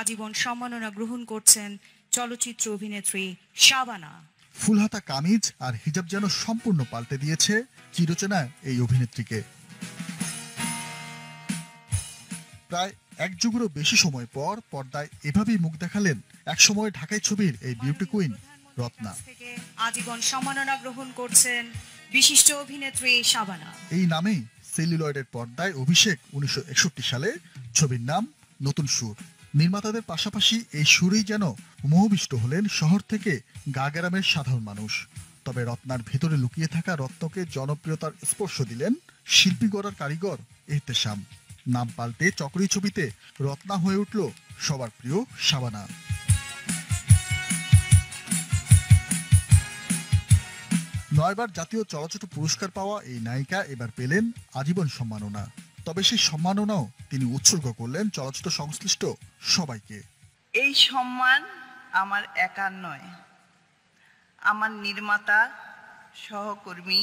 আজীবন সম্মাননা গ্রহণ করছেন চলচ্চিত্র অভিনেত্রী শাবানা। ফুলহাতা কামিজ আর হিজাব যেন সম্পূর্ণ পাল্টে দিয়েছে চিরচেনা এই অভিনেত্রীকে। প্রায় এক যুগেরও বেশি সময় পর পর্দায় এভাবেই মুখ দেখালেন একসময় ঢাকাই ছবির এই বিউটি কুইন রত্না। আজীবন সম্মাননা গ্রহণ করছেন বিশিষ্ট অভিনেত্রী শাবানা। এই নামেই সেলুলয়েডের পর্দায় অভিষেক উনিশশো একষট্টি সালে ছবির নাম নতুন সুর। নির্মাতাদের পাশাপাশি এই সুরেই যেন মোহবিষ্ট হলেন শহর থেকে গা গ্রামের সাধারণ মানুষ। তবে রত্নার ভেতরে লুকিয়ে থাকা রত্নকে জনপ্রিয়তার স্পর্শ দিলেন শিল্পী গড়ার কারিগর এহতেশাম। নাম পাল্টে চকরি ছবিতে রত্না হয়ে উঠল সবার প্রিয় শাবানা। নয়বার জাতীয় চলচ্চিত্র পুরস্কার পাওয়া এই নায়িকা এবার পেলেন আজীবন সম্মাননা। তবে সেই সম্মাননাও তিনি উৎসর্গ করলেন চলচ্চিত্র সংশ্লিষ্ট সবাইকে। এই সম্মান আমার একার নয়। আমার নির্মাতা, সহকর্মী,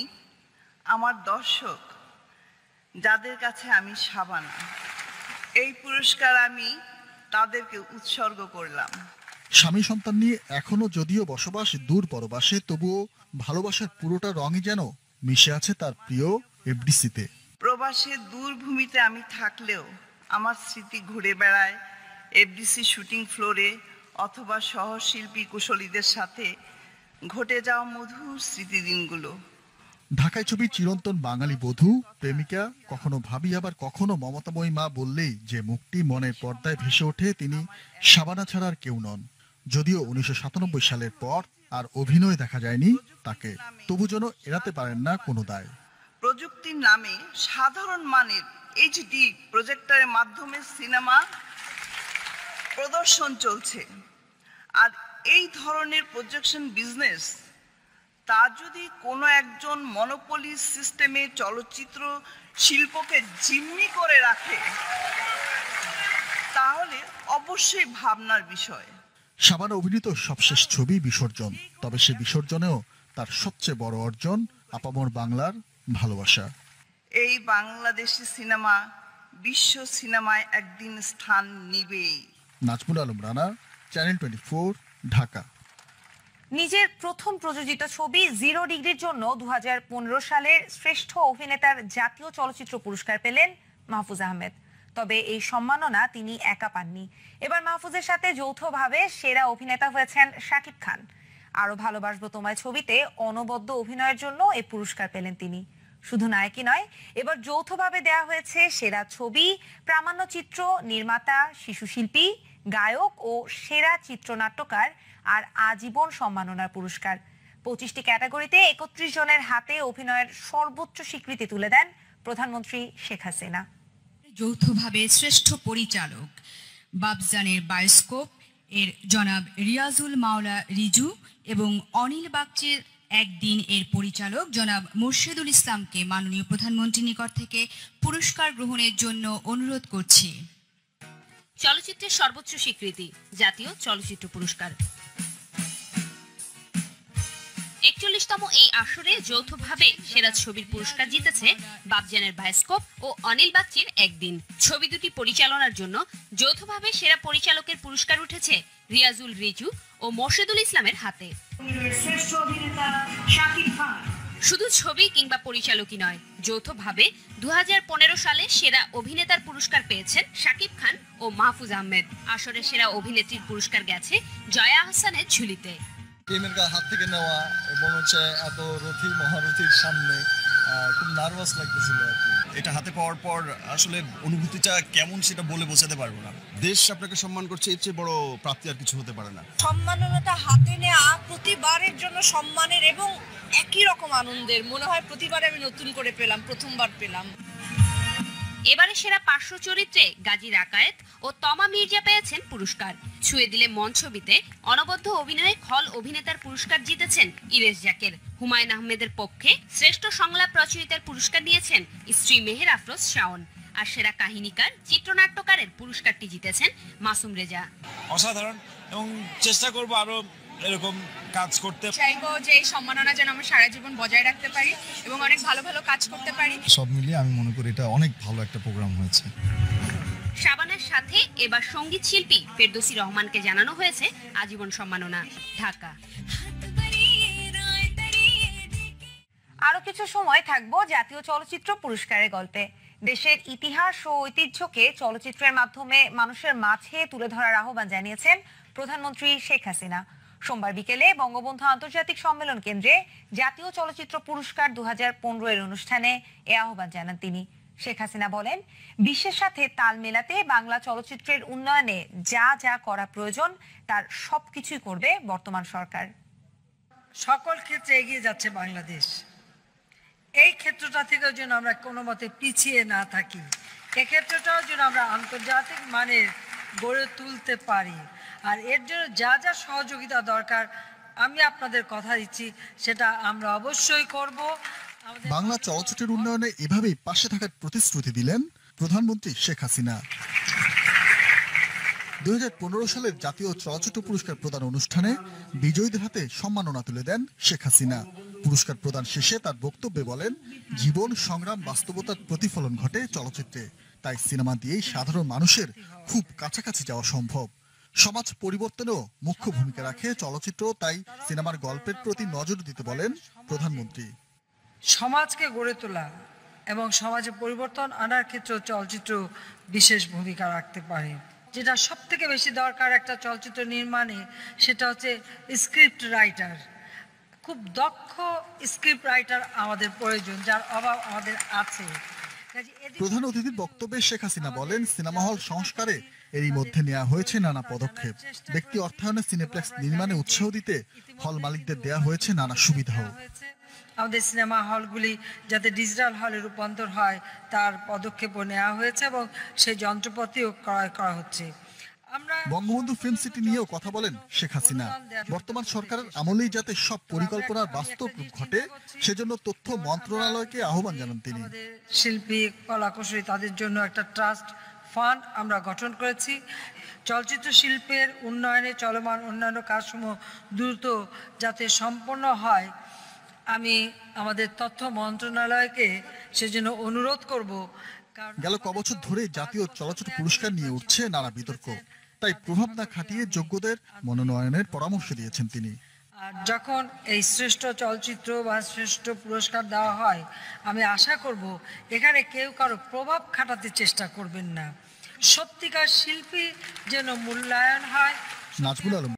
আমার দর্শক, যাদের কাছে আমি সাবানা, এই পুরস্কার আমি তাদেরকে উৎসর্গ করলাম। স্বামী সন্তান নিয়ে এখনও যদিও বসবাস দূর পরবাসে তবুও ভালোবাসার পুরোটা রঙই যেন মিশে আছে তার প্রিয় এফডিসিতে। প্রবাসে দূর ভূমিতে আমি থাকলেও আমার স্মৃতি ঘুরে বেড়ায় এফডিসি শুটিং ফ্লোরে অথবা সহশিল্পী কুশলীদের সাথে ঘটে যাওয়া মধুর স্মৃতিদিনগুলো। ঢাকায় ছবি চিরন্তন বাঙালি বধূ প্রেমিকা কখনো ভাবি আবার কখনো মমতাময়ী মা বললেই যে মুখটি মনের পর্দায় ভেসে ওঠে তিনি সাবানা ছাড়া আর কেউ নন। যদিও উনিশশো সাতানব্বই সালের পর আর অভিনয় দেখা যায়নি, তাকে তবু যেন এড়াতে পারেন না কোনো দায়। প্রযুক্তির নামে সাধারণ মানের এইচডি প্রজেক্টরের মাধ্যমে সিনেমা প্রদর্শন চলছে। আর এই ধরনের প্রজেকশন বিজনেস তা যদি কোনো একজন মনোপলি সিস্টেমে চলচ্চিত্র শিল্পকে জিম্মি করে রাখে, তাহলে অবশ্যই ভাবনার বিষয়। সাবানা অভিনীত সবশেষ ছবি বিসর্জন তবে সে বিসর্জনেও তার সবচেয়ে বড় অর্জন আপামর বাংলার ভালোবাসা। এই বাংলাদেশি সিনেমা বিশ্ব সিনেমায় একদিন স্থান নিবেই। Nazmul Alam Rana channel twenty four Dhaka. নিজের প্রথম প্রযোজিত ছবি জিরো ডিগ্রির জন্য দু সালের শ্রেষ্ঠ অভিনেতার জাতীয় চলচ্চিত্র পুরস্কার পেলেন মাহফুজ আহমেদ। তবে এই সম্মাননা তিনি একা পাননি। এবার মাহফুজের সাথে যৌথভাবে সেরা অভিনেতা হয়েছেন শাকিব খান। আরও ভালোবাসবো তোমায় ছবিতে অনবদ্য অভিনয়ের জন্য এই পুরস্কার পেলেন তিনি। শুধু নায়কই নয়, এবার যৌথভাবে দেয়া হয়েছে সেরা ছবি প্রামাণ্যচিত্র নির্মাতা, শিশু শিল্পী, গায়ক ও সেরা চিত্রনাট্যকার আর আজীবন সম্মাননার পুরস্কার। পঁচিশটি ক্যাটাগরিতে একত্রিশ জনের হাতে অভিনয়ের সর্বোচ্চ স্বীকৃতি তুলে দেন প্রধানমন্ত্রী শেখ হাসিনা। যৌথভাবে শ্রেষ্ঠ পরিচালক। বাবজানের বায়োস্কোপ এর জনাব রিয়াজুল মাওলা রিজু এবং অনিল বাগচির একদিন এর পরিচালক জনাব মোর্শেদুল ইসলামকে মাননীয় প্রধানমন্ত্রীর নিকট থেকে পুরস্কার গ্রহণের জন্য অনুরোধ করছি। চলচ্চিত্রের সর্বোচ্চ স্বীকৃতি, জাতীয় চলচ্চিত্র পুরস্কার। একচল্লিশতম এই আসরে যৌথভাবে সেরা ছবির পুরস্কার জিতেছে বাবজানের বায়োস্কোপ ও অনিল বাগচির একদিন। ছবি দুটি পরিচালনার জন্য যৌথভাবে সেরা পরিচালকের পুরস্কার উঠেছে রিয়াজুল রিজু ও মোর্শেদুল ইসলামের হাতে। শুধু ছবি কিংবা পরিচালকই নয়, যৌথভাবে দু হাজার পনেরো সালে সেরা অভিনেতার পুরস্কার পেয়েছেন শাকিব খান ও মাহফুজ আহমেদ। আসরে সেরা অভিনেত্রীর পুরস্কার গেছে জয়া আহসানের ঝুলিতে। টিমের হাত থেকে নেওয়া এবং হচ্ছে এত রথি মহারথীর সামনে খুব নার্ভাস লাগতেছিল আর কি। এটা হাতে পাওয়ার পর আসলে অনুভূতিটা কেমন সেটা বলে বোঝাতে পারব না। দেশ আপনাকে সম্মান করছে এর চেয়ে বড় প্রাপ্তি আর কিছু হতে পারে না। সম্মাননাটা হাতে নেওয়া প্রতিবারের জন্য সম্মানের এবং একই রকম আনন্দের। মনে হয় প্রতিবারে আমি নতুন করে পেলাম প্রথমবার পেলাম। এবারে সেরা পার্শ্ব চরিত্রে গাজী রাকায়েত ও তমা মির্জা পেয়েছেন পুরস্কার। ছুঁয়ে দিলে মন ছবিতে অনবদ্য অভিনয়ে খল অভিনেতার পুরস্কার জিতেছেন ইরেশ জাকের। হুমায়ুন আহমেদের পক্ষে শ্রেষ্ঠ সংলাপ রচয়িতার পুরস্কার নিয়েছেন স্ত্রী মেহের আফরোজ শাওন। আর সেরা কাহিনীকার, চিত্রনাট্যকারের পুরস্কারটি জিতেছেন মাসুম রেজা। অসাধারণ এবং চেষ্টা করব আরও এরকম কাজ করতে চাইব যে এই সম্মাননা যেন আমরা সারা জীবন বজায় রাখতে পারি এবং অনেক ভালো ভালো কাজ করতে পারি। সব মিলিয়ে আমি মনে করি এটা অনেক ভালো একটা প্রোগ্রাম হয়েছে। শাবানার সাথে এবার সংগীত শিল্পী ফেরদৌসি রহমানকে জানানো হয়েছে আজীবন সম্মাননা ঢাকা। আরও কিছু সময় থাকব জাতীয় চলচ্চিত্র পুরস্কারের গল্পে। দেশের ইতিহাস ও ঐতিহ্যকে চলচ্চিত্রের মাধ্যমে মানুষের মাঝে তুলে ধরার আহ্বান জানিয়েছেন প্রধানমন্ত্রী শেখ হাসিনা। সোমবার বিকেলে বঙ্গবন্ধু আন্তর্জাতিক সম্মেলন কেন্দ্রে জাতীয় চলচ্চিত্র পুরস্কার দু হাজার এর অনুষ্ঠানে এ আহ্বান জানান তিনি। শেখ হাসিনা বলেন, বিশ্বের সাথে তাল মেলাতে বাংলা চলচ্চিত্রের উন্নয়নে যা যা করা প্রয়োজন, তার সবকিছুই করবে বর্তমান সরকার। সকল ক্ষেত্রে এগিয়ে যাচ্ছে বাংলাদেশ। এই ক্ষেত্রটা থেকেও যেন আমরা কোনো মতে পিছিয়ে না থাকি। এক্ষেত্রটাও যেন আমরা আন্তর্জাতিক মানের গড়ে তুলতে পারি। আর এর জন্য যা যা সহযোগিতা দরকার আমি আপনাদের কথা দিচ্ছি সেটা আমরা অবশ্যই করব। বাংলা চলচ্চিত্রের উন্নয়নে এভাবেই পাশে থাকার প্রতিশ্রুতি দিলেন প্রধানমন্ত্রী শেখ হাসিনা। দুই সালের জাতীয় চলচ্চিত্র পুরস্কার প্রদান অনুষ্ঠানে বিজয়ীদের হাতে সম্মাননা তুলে দেন শেখ হাসিনা। পুরস্কার প্রদান শেষে তার বক্তব্যে বলেন জীবন সংগ্রাম বাস্তবতার প্রতিফলন ঘটে চলচ্চিত্রে। তাই সিনেমা দিয়েই সাধারণ মানুষের খুব কাছাকাছি যাওয়া সম্ভব। সমাজ পরিবর্তনেও মুখ্য ভূমিকা রাখে চলচ্চিত্র তাই সিনেমার গল্পের প্রতি নজর দিতে বলেন প্রধানমন্ত্রী। সমাজকে গড়ে তোলা এবং সমাজে পরিবর্তন আনার ক্ষেত্রে চলচ্চিত্র বিশেষ ভূমিকা রাখতে পারে। যেটা সব থেকে বেশি দরকার একটা চলচ্চিত্র নির্মাণে সেটা হচ্ছে স্ক্রিপ্ট রাইটার খুব দক্ষ স্ক্রিপ্ট রাইটার আমাদের প্রয়োজন যার অভাব আমাদের আছে। প্রধান অতিথির বক্তব্যে শেখ হাসিনা বলেন সিনেমা হল সংস্কারে এরই মধ্যে নেওয়া হয়েছে নানা পদক্ষেপ। ব্যক্তি অর্থায়নে সিনেপ্লেক্স নির্মাণে উৎসাহ দিতে হল মালিকদের দেয়া হয়েছে নানা সুবিধাও। আমাদের সিনেমা হলগুলি যাতে ডিজিটাল হলে রূপান্তর হয় তার পদক্ষেপও নেওয়া হয়েছে এবং সেই যন্ত্রপাতিও ক্রয় করা হচ্ছে। বঙ্গবন্ধু ফিল্ম সিটি নিয়েও কথা বলেন শেখ হাসিনা। বর্তমান সরকারের আমলেই যাতে সব পরিকল্পনার বাস্তব রূপ ঘটে সেজন্য তথ্য মন্ত্রণালয়কে আহ্বান জানান তিনি। শিল্পী কলাকুশলী তাদের জন্য একটা ট্রাস্ট ফান্ড আমরা গঠন করেছি। চলচ্চিত্র শিল্পের উন্নয়নে চলমান অন্যান্য কাজসমূহ দ্রুত যাতে সম্পন্ন হয় আমি আমাদের তথ্য মন্ত্রণালয়কে সেজন্য অনুরোধ করব। কারণ গেল কবছর ধরে জাতীয় চলচ্চিত্র পুরস্কার নিয়ে উঠছে নানা বিতর্ক। তাই প্রভাব না খাটিয়ে যোগ্যদের মনোনয়নের পরামর্শ দিয়েছেন তিনি। আর যখন এই শ্রেষ্ঠ চলচ্চিত্র বা শ্রেষ্ঠ পুরস্কার দেওয়া হয় আমি আশা করব এখানে কেউ কারও প্রভাব খাটাতে চেষ্টা করবেন না। সত্যিকার শিল্পী যেন মূল্যায়ন হয়। আলম।